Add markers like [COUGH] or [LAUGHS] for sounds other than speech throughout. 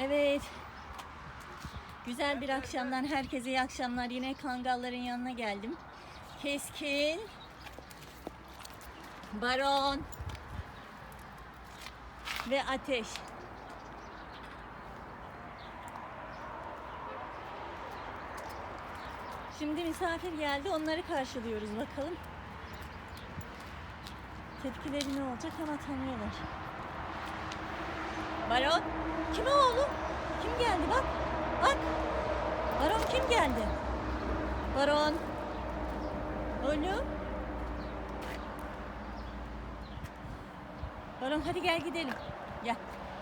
Evet. Güzel bir akşamdan herkese iyi akşamlar. Yine kangalların yanına geldim. Keskin. Baron. Ve ateş. Şimdi misafir geldi. Onları karşılıyoruz bakalım. Tepkileri ne olacak ama tanıyorlar. Baron. Kim o oğlum? Kim geldi bak. Bak. Baron kim geldi? Baron. Oğlum. Baron hadi gel gidelim. Gel.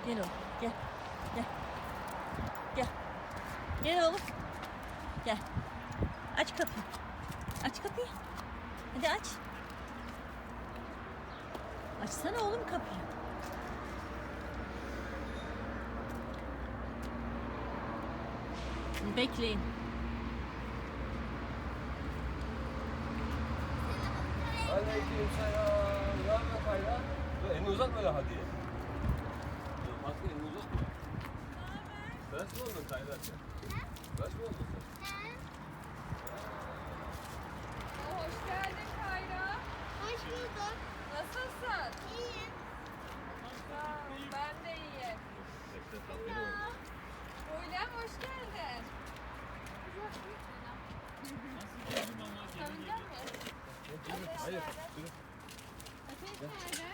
Gel oğlum. Gel. Gel. Gel. Gel oğlum. Gel. Aç kapıyı. Aç kapıyı. Hadi aç. Açsana oğlum kapıyı. Bekleyin. Aleyküm selam. Ne haber Kayra? Elini uzatma öyle hadi. Bak elini uzatma. Tıraş mı oldun Kayra? Tıraş mı oldun sen? Hoş geldin Kayra. Hoş bulduk. Nasılsın? İyiyim. Sağ ol, Ben de iyiyim. Bekle tam yeni oldu. Buylem hoş geldin. Tanıyacak mısın? Hayır. Dur.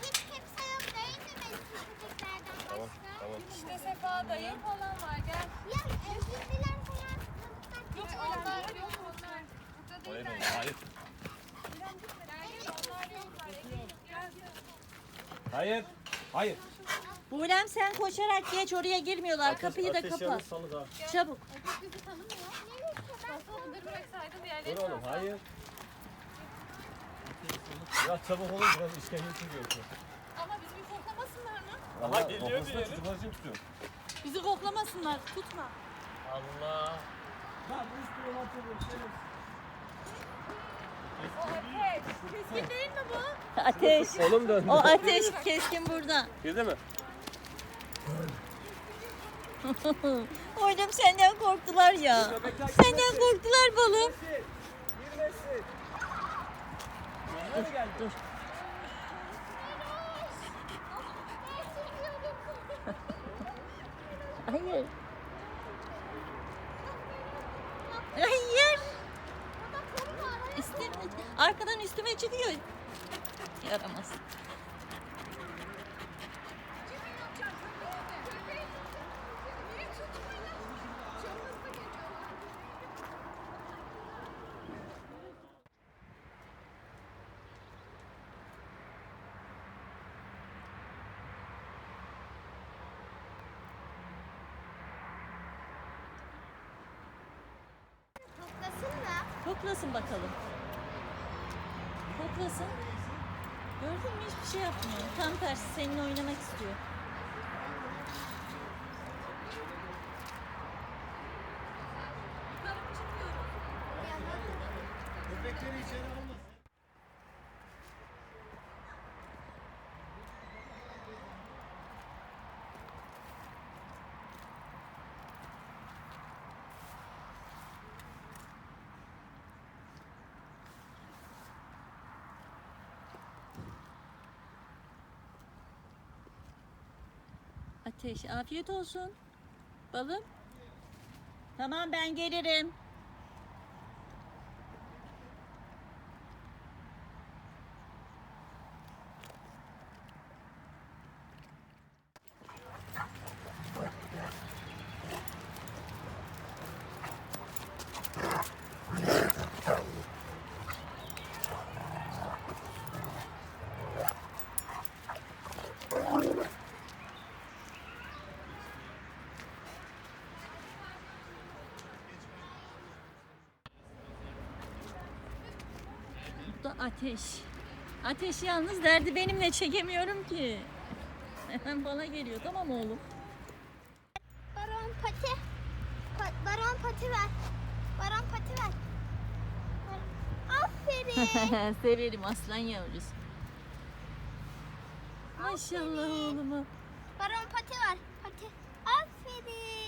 Hiç kimse yok değil mi benim çocuklardan Tamam. başka? Tamam. İşte Sefa dayım falan var. Gel. Ya evliler falan. Yok onlar yok onlar. Burada Hayır değiller. oğlum, hayır. Gel gel onlar yoklar. Gel gel. Hayır. Hayır. Buğlem sen koşarak geç oraya girmiyorlar. Kapıyı da kapat. salık ha. Çabuk. Bizi tanımıyor. Basalımdır bıraksaydın Dur oğlum hayır. Biraz çabuk olun biraz işkence çekiyorsun. Ama bizi bir koklamasınlar mı? Ama geliyor diye. Çocuklar için tutuyorum. Bizi koklamasınlar. Tutma. Allah. O ateş. Keskin değil mi bu? Ateş. Oğlum döndü. O ateş keskin burada. Girdi mi? [LAUGHS] Oğlum senden korktular ya. Senden korktular balım. Dur, dur. Hayır. Hayır. Üstüme, çıkıyor. Yaramaz. Koklasın mı? Koklasın bakalım. Koklasın. Gördün mü hiçbir şey yapmıyor. Tam tersi seninle oynamak istiyor. Ateş afiyet olsun. Balım. Tamam ben gelirim. Da ateş. Ateş yalnız derdi benimle çekemiyorum ki. Hemen [LAUGHS] bana geliyor tamam oğlum. Baron pati. Pa- baron pati ver. Baron pati ver. Aferin. [LAUGHS] Severim aslan yavrusu. Maşallah oğluma. baron pati ver. Pati. Aferin.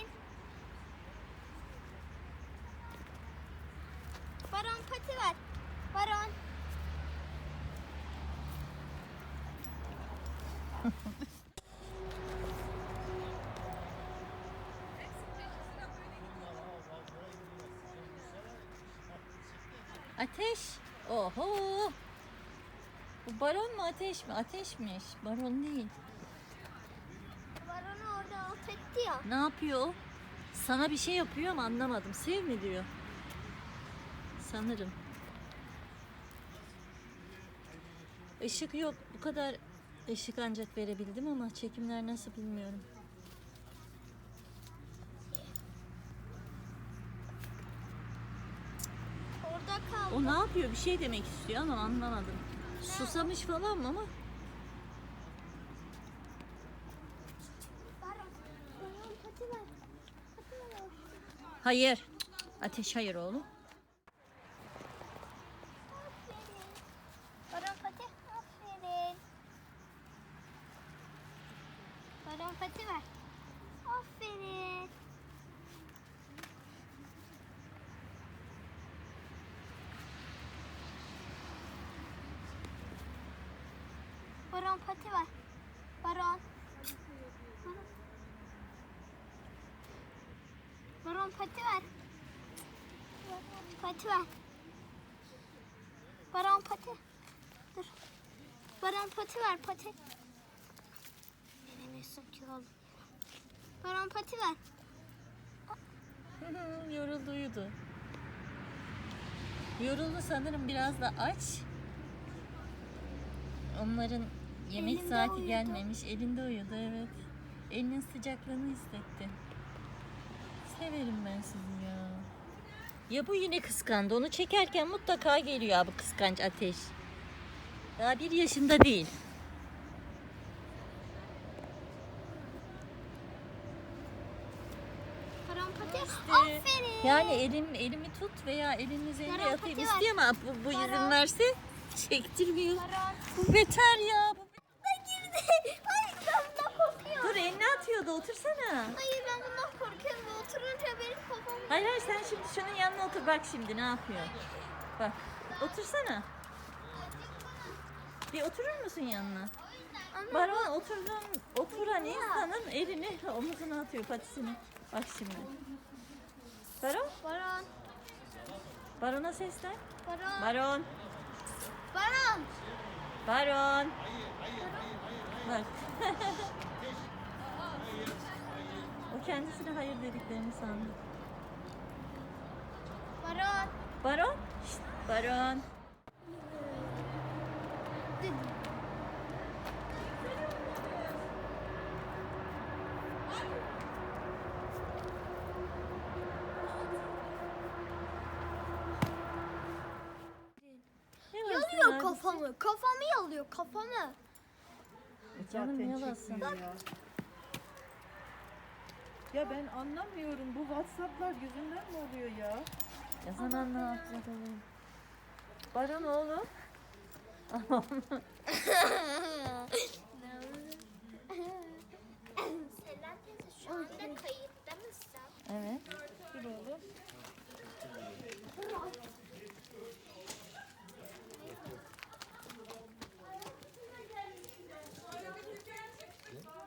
Ateş. Oho. Bu baron mu ateş mi? Ateşmiş. Baron değil. Baronu orada alt etti ya. Ne yapıyor o? Sana bir şey yapıyor ama anlamadım. Sev mi diyor? Sanırım. Işık yok. Bu kadar ışık ancak verebildim ama çekimler nasıl bilmiyorum. Orada kaldı. Ne yapıyor? Bir şey demek istiyor ama anlamadım. Susamış falan mı ama? Hayır. Ateş hayır oğlum. Aferin. Baron pati. Aferin. Baron pati ver. Aferin. Baron pati ver. Baron. Baron. Baron pati ver. Pati ver. Baron pati. Dur. Baron pati ver pati. Elimi sokuyor. Baron pati ver. [LAUGHS] Yoruldu uyudu. Yoruldu sanırım biraz da aç. Onların yemek Elinde saati uyudu. gelmemiş. Elinde uyudu evet. Elinin sıcaklığını hissetti. Severim ben sizi ya. Ya bu yine kıskandı. Onu çekerken mutlaka geliyor abi kıskanç ateş. Daha bir yaşında değil. Pati. Aferin. Yani elim elimi tut veya elini üzerine atayım istiyor ama bu, bu izin verse çektirmiyor. Bu beter ya. Bu Da girdi. Hayır ben bundan korkuyorum. Dur atıyordu otursana. Hayır ben bundan korkuyorum. Oturunca benim kafam... Hayır hayır sen şimdi şunun yanına otur bak şimdi ne yapıyor. Bak otursana. Bir oturur musun yanına? Baron oturduğun, oturan insanın elini omuzuna atıyor patisini. Bak şimdi. Baron, Baron. Baron'a seslen. Baron. Baron, Baron. Baron. Bak. [LAUGHS] o kendisine hayır dediklerini sandı. Baron. Baron, Şşt, Baron. Yalıyor kafamı. Kafamı yalıyor kafamı. Canım yalasın. çekmiyor ya. Ben anlamıyorum bu WhatsApp'lar yüzünden mi oluyor ya? Ya yapacak oğlum? Baron oğlum. Selen teyze şu anda kayıtta mısın? evet. Dur oğlum.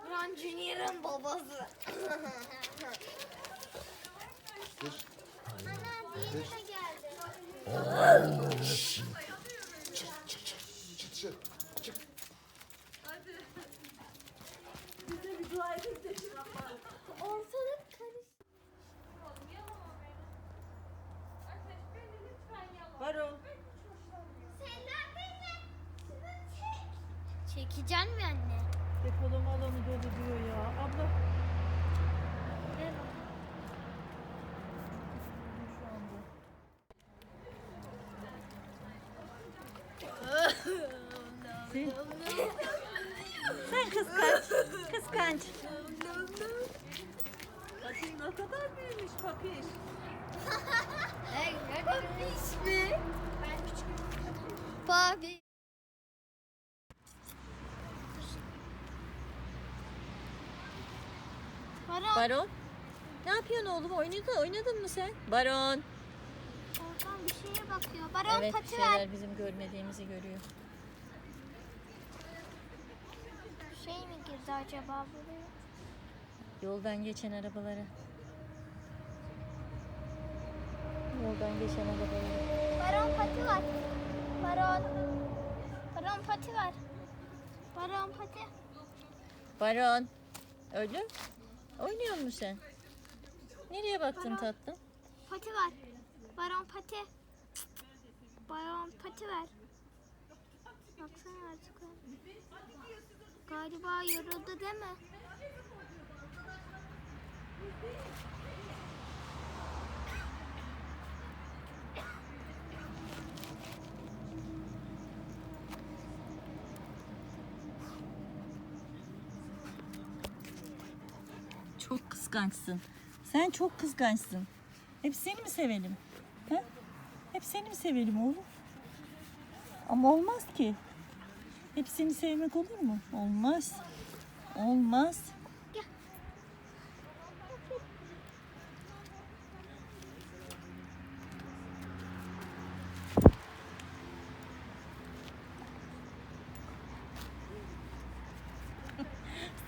Ron Junior'ın babası. Ana diğeri de geldi. Ortalık karıştı. Ateş beni lütfen yalama. Baron. Selen teyze şunu çek. Çekeceksin mi anne? Depolama alanı dolu diyor ya. Abla. Evet. Şu anda. Sen kıskanç. Kıskanç. Bakayım ne kadar büyümüş papiş. Papiş mi? Ben küçük. Papi. Baron. Baron. Ne yapıyorsun oğlum? Oynadın, oynadın mı sen? Baron. Oradan bir şeye bakıyor. Baron evet pati ver. şeyler bizim görmediğimizi görüyor. Şey mi girdi acaba buraya? Yoldan geçen arabalara. Yoldan geçen arabalara. Baron pati var. Baron. Baron pati var. Baron pati. Baron. Ölü. Oynuyor musun sen? Nereye baktın tatlım? Pati var. Baron pati. Baron pati ver. Baksana artık. Galiba yoruldu değil mi? Çok kıskançsın. Sen çok kıskançsın. Hep seni mi sevelim? He? Hep seni mi sevelim oğlum? Ama olmaz ki. Hep seni sevmek olur mu? Olmaz. Olmaz.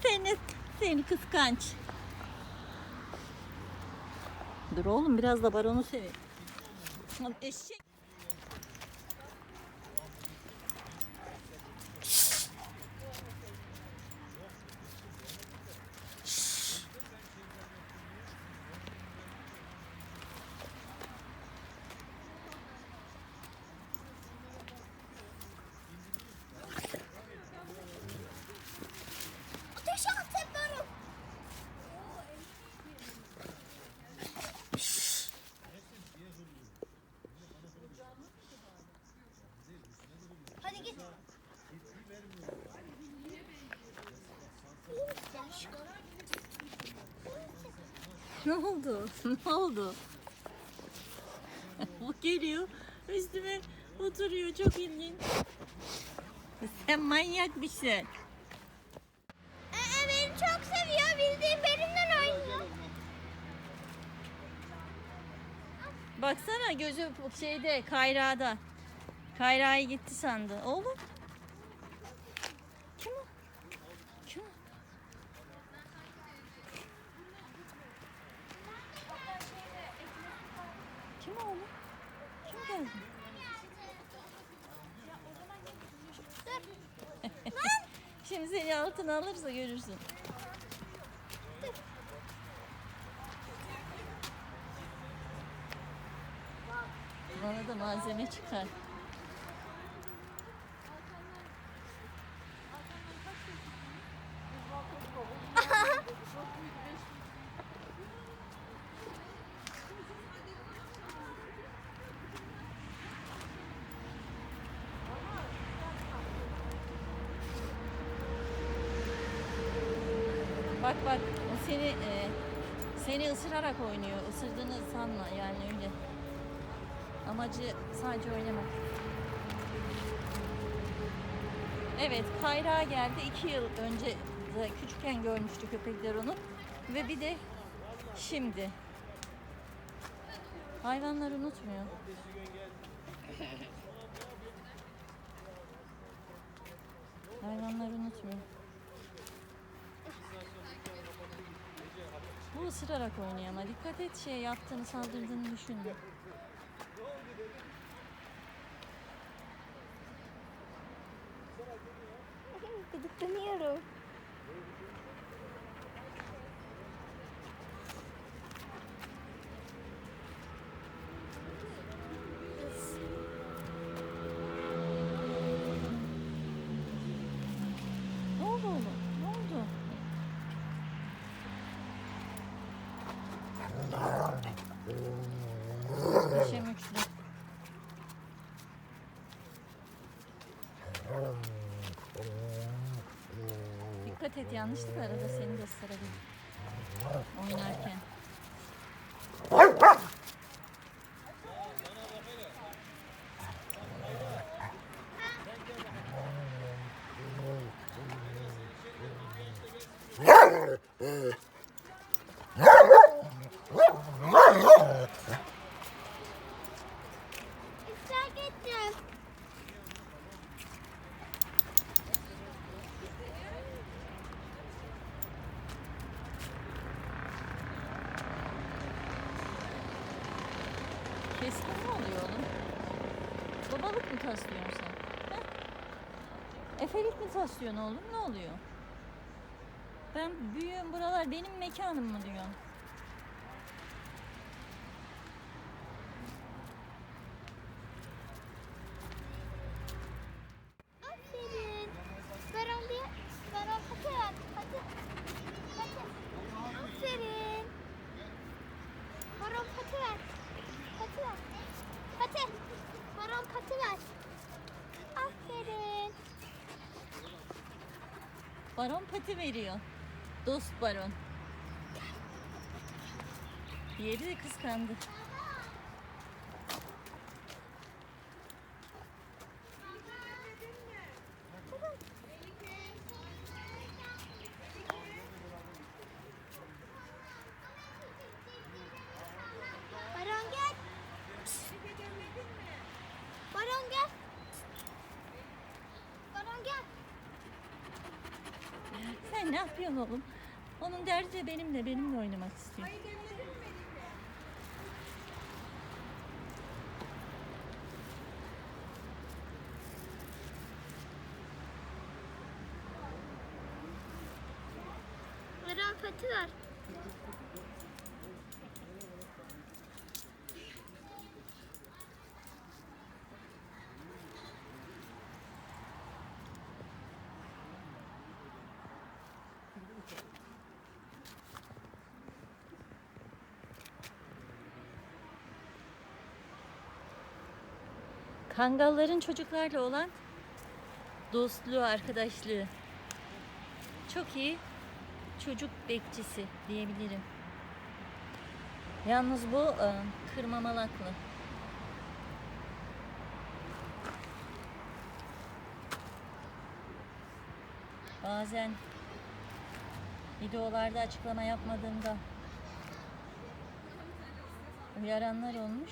Seni, seni kıskanç. Dur oğlum biraz da baronu seveyim. Eşek. Ateşe atın Baron. Hadi git. Ne oldu? [LAUGHS] Ne oldu? Bu [LAUGHS] geliyor. Üstüme oturuyor. Çok ilginç. Sen manyakmışsın. Ee, beni çok seviyor. Bildiğin benimle oynuyor. Baksana gözü şeyde Kayra'da. Kayra'yı gitti sandı. Oğlum. Kim o? Kim o? Kim o oğlum? Kim geldi? Şimdi seni altına alırsa görürsün. Bana da malzeme çıkar. Bak o seni e, seni ısırarak oynuyor. Isırdığını sanma yani öyle. Amacı sadece oynamak. Evet, Kayra geldi. iki yıl önce küçükken görmüştü köpekler onu. Ve bir de şimdi. Hayvanlar unutmuyor. [LAUGHS] Hayvanlar unutmuyor. Bu ısırarak oynuyor ama dikkat et şey yaptığını saldırdığını düşünme. Gıdıklanıyorum. Ne oldu oğlum? Ne oldu? Dişim üçlü. Dikkat et yanlışlıkla arada seni de. Oynarken. İftar gittim. Keskin mi oluyor oğlum? Balık mı taslıyorsun sen? He? Efelik mi taslıyorsun oğlum? Ne oluyor? Ben büyüğüm buralar benim mekanım mı diyorsun? Aferin. Baron bir baron pati ver. Pati. Pati. Aferin. Baron pati ver. Pati ver. Pati. Baron pati ver. Aferin. Baron pati veriyor. Dost baron. Diğeri de kıskandı. Baron gel. Baron gel. Baron gel. Sen ne yapıyorsun oğlum? Onun derdi de benimle, benimle oynamak istiyor. Baron pati ver. Kangalların çocuklarla olan dostluğu, arkadaşlığı. Çok iyi çocuk bekçisi diyebilirim. Yalnız bu e, kırma malaklı. Bazen videolarda açıklama yapmadığımda uyaranlar olmuş.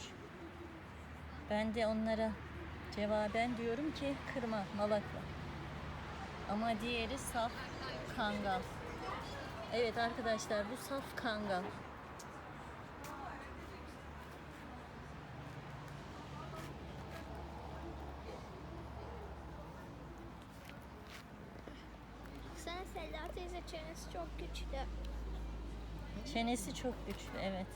Ben de onlara cevaben diyorum ki kırma malakla. Ama diğeri saf kangal. Evet arkadaşlar bu saf kangal. Sana Selda teyze çenesi çok güçlü. Çenesi çok güçlü evet.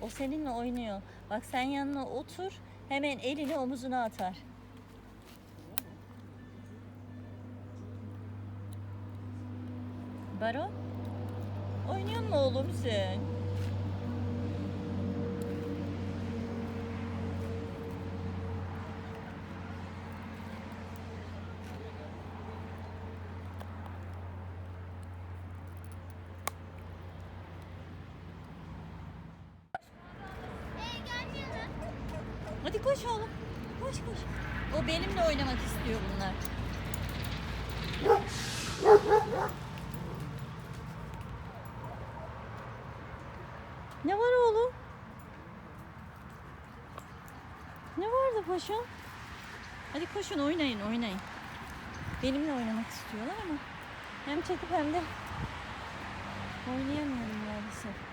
O seninle oynuyor. Bak sen yanına otur hemen elini omuzuna atar. Baro? Oynuyor mu oğlum sen? Hadi koş oğlum. Koş koş. O benimle oynamak istiyor bunlar. Ne var oğlum? Ne vardı paşam? Hadi koşun oynayın oynayın. Benimle oynamak istiyorlar ama hem çekip hem de oynayamıyorum maalesef.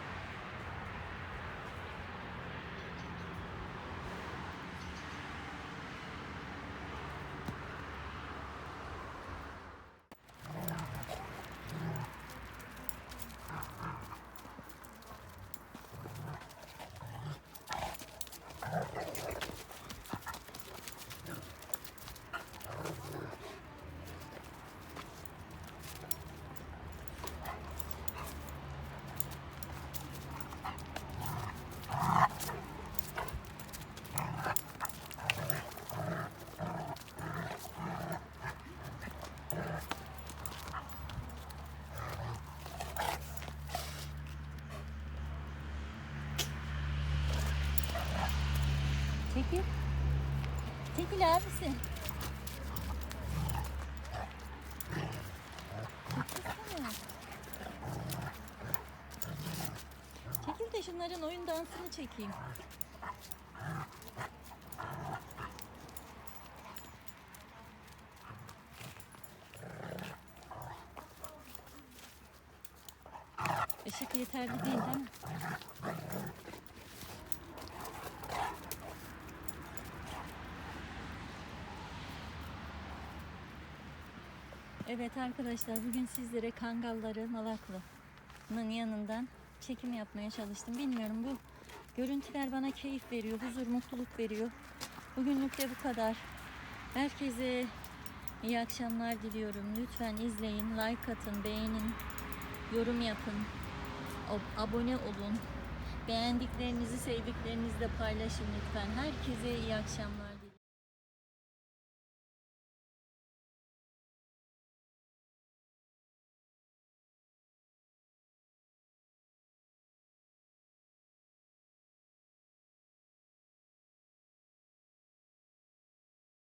Çekil. Çekil abisi. Çekil de şunların oyun dansını çekeyim. Işık yeterli değil değil mi? Evet arkadaşlar bugün sizlere Kangalları Malaklı'nın yanından çekim yapmaya çalıştım. Bilmiyorum bu görüntüler bana keyif veriyor, huzur, mutluluk veriyor. Bugünlük de bu kadar. Herkese iyi akşamlar diliyorum. Lütfen izleyin, like atın, beğenin, yorum yapın, ab- abone olun. Beğendiklerinizi, sevdiklerinizi de paylaşın lütfen. Herkese iyi akşamlar.